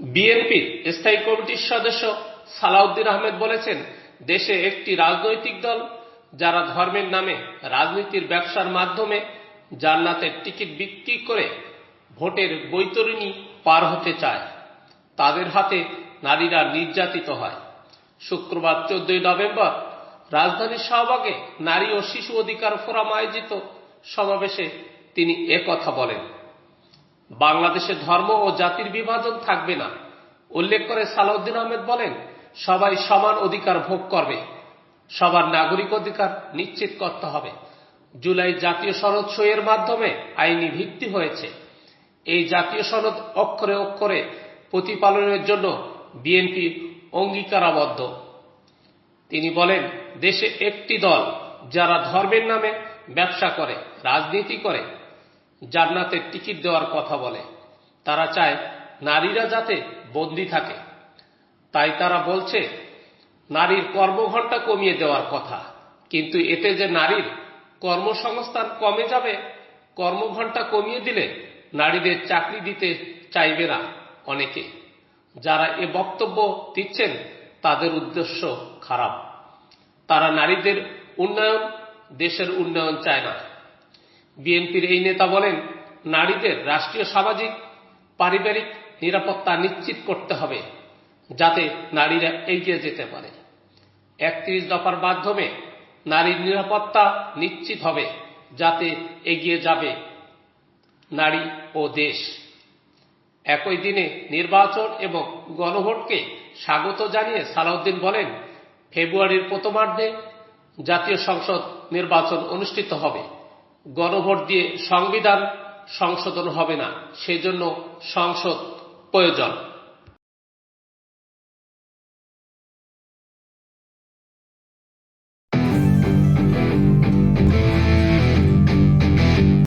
বিএনপির স্থায়ী কমিটির সদস্য সালাউদ্দিন আহমেদ বলেছেন, দেশে একটি রাজনৈতিক দল যারা ধর্মের নামে রাজনীতির ব্যবসার মাধ্যমে জান্নাতের টিকিট বিক্রি করে ভোটের বৈতরণী পার হতে চায়, তাদের হাতে নারীরা নির্যাতিত হয়। শুক্রবার চোদ্দই নভেম্বর রাজধানীর শাহবাগে নারী ও শিশু অধিকার ফোরাম আয়োজিত সমাবেশে তিনি কথা বলেন। বাংলাদেশে ধর্ম ও জাতির বিভাজন থাকবে না। উল্লেখ করে সালাউদ্দিন আহমেদ বলেন, সবাই সমান অধিকার ভোগ করবে। সবার নাগরিক অধিকার নিশ্চিত করতে হবে। জুলাই জাতীয় সনদ সইয়ের মাধ্যমে আইনি ভিত্তি হয়েছে। এই জাতীয় সনদ অক্ষরে অক্ষরে প্রতিপালনের জন্য বিএনপি অঙ্গীকারাবদ্ধ। তিনি বলেন, দেশে একটি দল যারা ধর্মের নামে ব্যবসা করে, রাজনীতি করে জান্নাতের টিকিট দেওয়ার কথা বলে। তারা চায় নারীরা যাতে বন্দি থাকে। তাই তারা বলছে, নারীর কর্মঘণ্টা কমিয়ে দেওয়ার কথা। কিন্তু এতে যে নারীর কর্মসংস্থান কমে যাবে, কর্মঘণ্টা কমিয়ে দিলে নারীদের চাকরি দিতে চাইবে না অনেকে। যারা এ বক্তব্য দিচ্ছেন, তাদের উদ্দেশ্য খারাপ। তারা নারীদের উন্নয়ন, দেশের উন্নয়ন চায় না। বিএনপির এই নেতা বলেন, নারীদের রাষ্ট্রীয় সামাজিক, পারিবারিক নিরাপত্তা নিশ্চিত করতে হবে, যাতে নারীরা এগিয়ে যেতে পারে। একত্রিশ দফার মাধ্যমে নারীর নিরাপত্তা নিশ্চিত হবে, যাতে এগিয়ে যাবে নারী ও দেশ। একই দিনে নির্বাচন এবং গণভোটকে স্বাগত জানিয়ে সালাউদ্দিন বলেন, ফেব্রুয়ারির প্রথমার্ধে জাতীয় সংসদ নির্বাচন অনুষ্ঠিত হবে। গণভোট দিয়ে সংবিধান সংশোধন হবে না সেজন্য সংসদ প্রয়োজন।